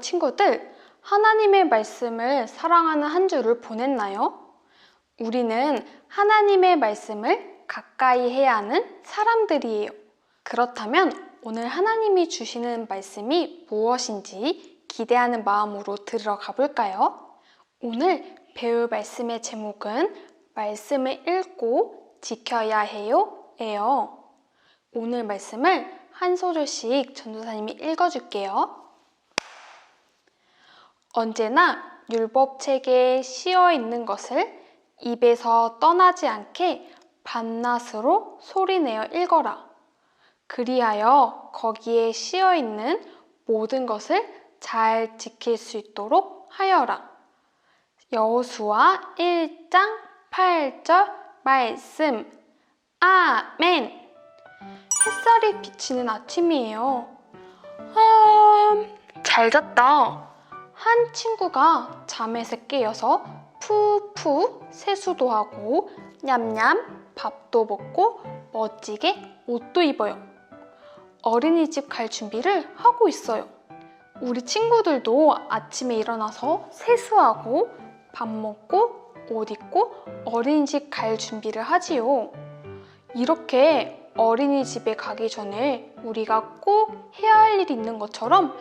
친구들, 하나님의 말씀을 사랑하는 한 주를 보냈나요? 우리는 하나님의 말씀을 가까이 해야 하는 사람들이에요. 그렇다면 오늘 하나님이 주시는 말씀이 무엇인지 기대하는 마음으로 들어가 볼까요? 오늘 배울 말씀의 제목은 말씀을 읽고 지켜야 해요 예요. 오늘 말씀을 한 소절씩 전도사님이 읽어줄게요. 언제나 율법 책에 씌어 있는 것을 입에서 떠나지 않게 밤낮으로 소리내어 읽어라. 그리하여 거기에 씌어 있는 모든 것을 잘 지킬 수 있도록 하여라. 여호수아 1장 8절 말씀. 아멘. 햇살이 비치는 아침이에요. 아, 잘 잤다. 한 친구가 잠에서 깨어서 푸푸 세수도 하고 냠냠 밥도 먹고 멋지게 옷도 입어요. 어린이집 갈 준비를 하고 있어요. 우리 친구들도 아침에 일어나서 세수하고 밥 먹고 옷 입고 어린이집 갈 준비를 하지요. 이렇게 어린이집에 가기 전에 우리가 꼭 해야 할 일이 있는 것처럼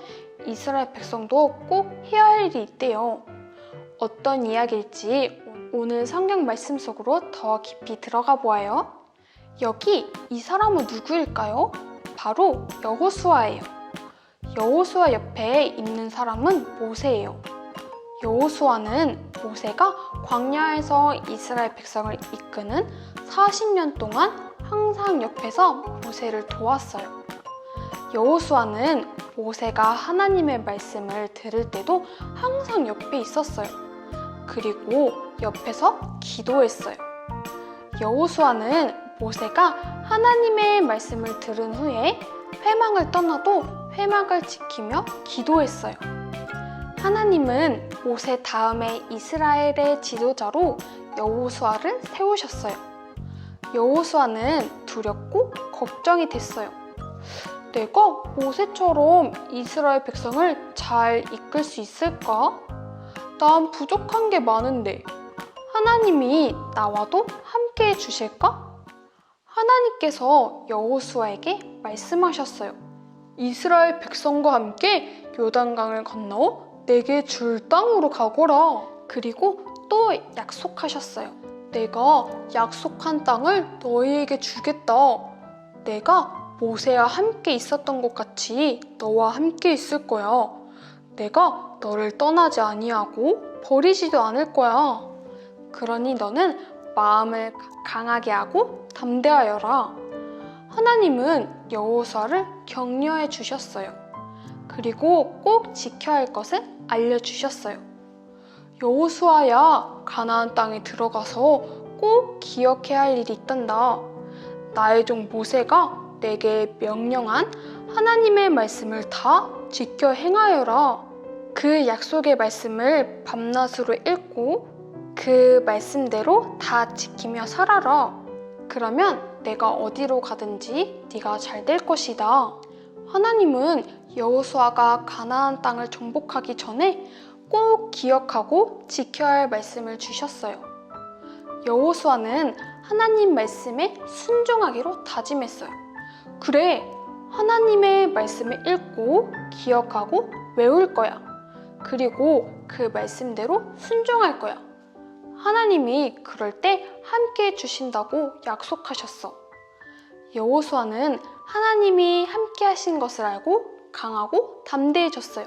이스라엘 백성도 꼭 해야 할 일이 있대요. 어떤 이야기일지 오늘 성경 말씀 속으로 더 깊이 들어가 보아요. 여기 이 사람은 누구일까요? 바로 여호수아예요. 여호수아 옆에 있는 사람은 모세예요. 여호수아는 모세가 광야에서 이스라엘 백성을 이끄는 40년 동안 항상 옆에서 모세를 도왔어요. 여호수아는 모세가 하나님의 말씀을 들을 때도 항상 옆에 있었어요. 그리고 옆에서 기도했어요. 여호수아는 모세가 하나님의 말씀을 들은 후에 회망을 떠나도 회망을 지키며 기도했어요. 하나님은 모세 다음에 이스라엘의 지도자로 여호수아를 세우셨어요. 여호수아는 두렵고 걱정이 됐어요. 내가 모세처럼 이스라엘 백성을 잘 이끌 수 있을까? 난 부족한 게 많은데 하나님이 나와도 함께 해 주실까? 하나님께서 여호수아에게 말씀하셨어요. 이스라엘 백성과 함께 요단강을 건너 내게 줄 땅으로 가거라. 그리고 또 약속하셨어요. 내가 약속한 땅을 너희에게 주겠다. 내가 모세와 함께 있었던 것 같이 너와 함께 있을 거야. 내가 너를 떠나지 아니하고 버리지도 않을 거야. 그러니 너는 마음을 강하게 하고 담대하여라. 하나님은 여호수아를 격려해 주셨어요. 그리고 꼭 지켜야 할 것을 알려 주셨어요. 여호수아야 가나안 땅에 들어가서 꼭 기억해야 할 일이 있단다. 나의 종 모세가 내게 명령한 하나님의 말씀을 다 지켜 행하여라. 그 약속의 말씀을 밤낮으로 읽고 그 말씀대로 다 지키며 살아라. 그러면 내가 어디로 가든지 네가 잘 될 것이다. 하나님은 여호수아가 가나안 땅을 정복하기 전에 꼭 기억하고 지켜야 할 말씀을 주셨어요. 여호수아는 하나님 말씀에 순종하기로 다짐했어요. 그래, 하나님의 말씀을 읽고 기억하고 외울 거야. 그리고 그 말씀대로 순종할 거야. 하나님이 그럴 때 함께 해주신다고 약속하셨어. 여호수아는 하나님이 함께 하신 것을 알고 강하고 담대해졌어요.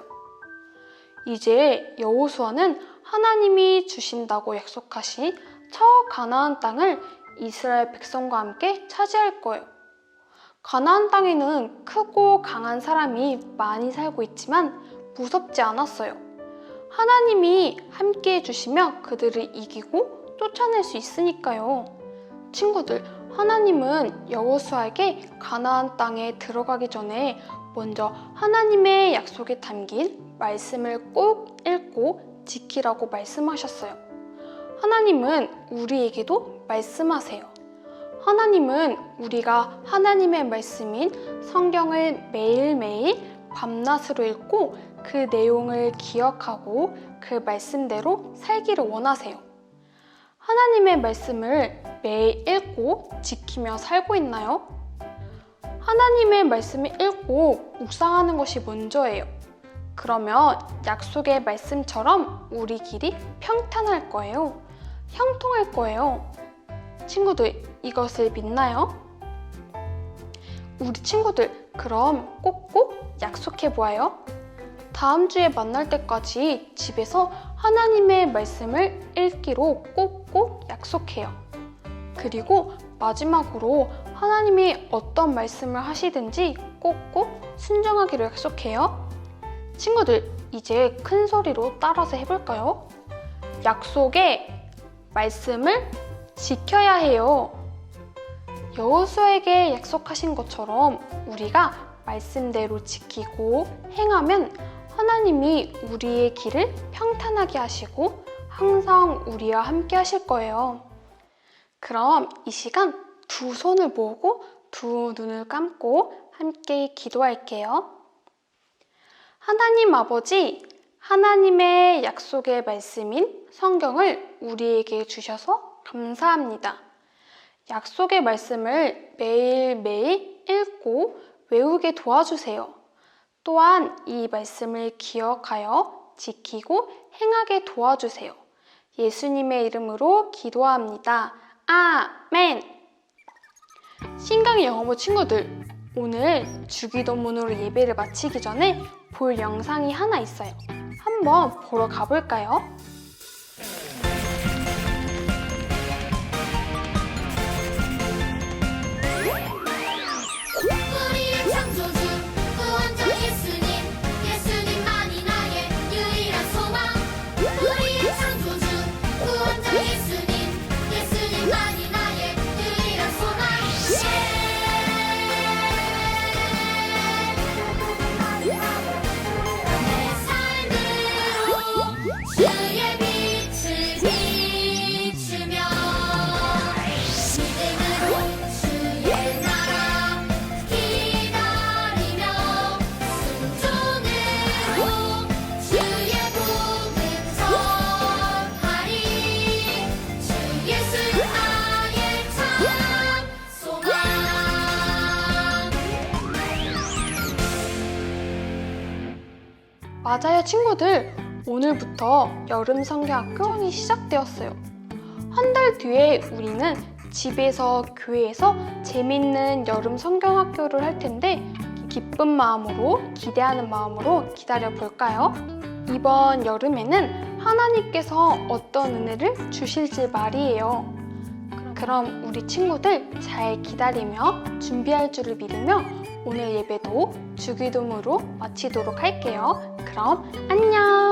이제 여호수아는 하나님이 주신다고 약속하신 저 가나안 땅을 이스라엘 백성과 함께 차지할 거예요. 가나안 땅에는 크고 강한 사람이 많이 살고 있지만 무섭지 않았어요. 하나님이 함께 해주시며 그들을 이기고 쫓아낼 수 있으니까요. 친구들, 하나님은 여호수아에게 가나안 땅에 들어가기 전에 먼저 하나님의 약속에 담긴 말씀을 꼭 읽고 지키라고 말씀하셨어요. 하나님은 우리에게도 말씀하세요. 하나님은 우리가 하나님의 말씀인 성경을 매일매일 밤낮으로 읽고 그 내용을 기억하고 그 말씀대로 살기를 원하세요. 하나님의 말씀을 매일 읽고 지키며 살고 있나요? 하나님의 말씀을 읽고 묵상하는 것이 먼저예요. 그러면 약속의 말씀처럼 우리 길이 평탄할 거예요. 형통할 거예요. 친구들, 이것을 믿나요? 우리 친구들, 그럼 꼭꼭 약속해 보아요. 다음 주에 만날 때까지 집에서 하나님의 말씀을 읽기로 꼭꼭 약속해요. 그리고 마지막으로 하나님이 어떤 말씀을 하시든지 꼭꼭 순종하기로 약속해요. 친구들, 이제 큰 소리로 따라서 해볼까요? 약속의 말씀을 지켜야 해요. 여호수에게 약속하신 것처럼 우리가 말씀대로 지키고 행하면 하나님이 우리의 길을 평탄하게 하시고 항상 우리와 함께 하실 거예요. 그럼 이 시간 두 손을 모으고 두 눈을 감고 함께 기도할게요. 하나님 아버지, 하나님의 약속의 말씀인 성경을 우리에게 주셔서 감사합니다. 약속의 말씀을 매일매일 읽고 외우게 도와주세요. 또한 이 말씀을 기억하여 지키고 행하게 도와주세요. 예수님의 이름으로 기도합니다. 아멘! 신강의 영어부 친구들, 오늘 주기도문으로 예배를 마치기 전에 볼 영상이 하나 있어요. 한번 보러 가볼까요? 친구들. 오늘부터 여름 성경학교 이 시작되었어요. 한 달 뒤에 우리는 집에서 교회에서 재밌는 여름 성경학교를 할 텐데 기쁜 마음으로 기대하는 마음으로 기다려 볼까요? 이번 여름에는 하나님께서 어떤 은혜를 주실지 말이에요. 그럼 우리 친구들 잘 기다리며 준비할 줄을 믿으며 오늘 예배도 주기도문으로 마치도록 할게요. 그럼 안녕!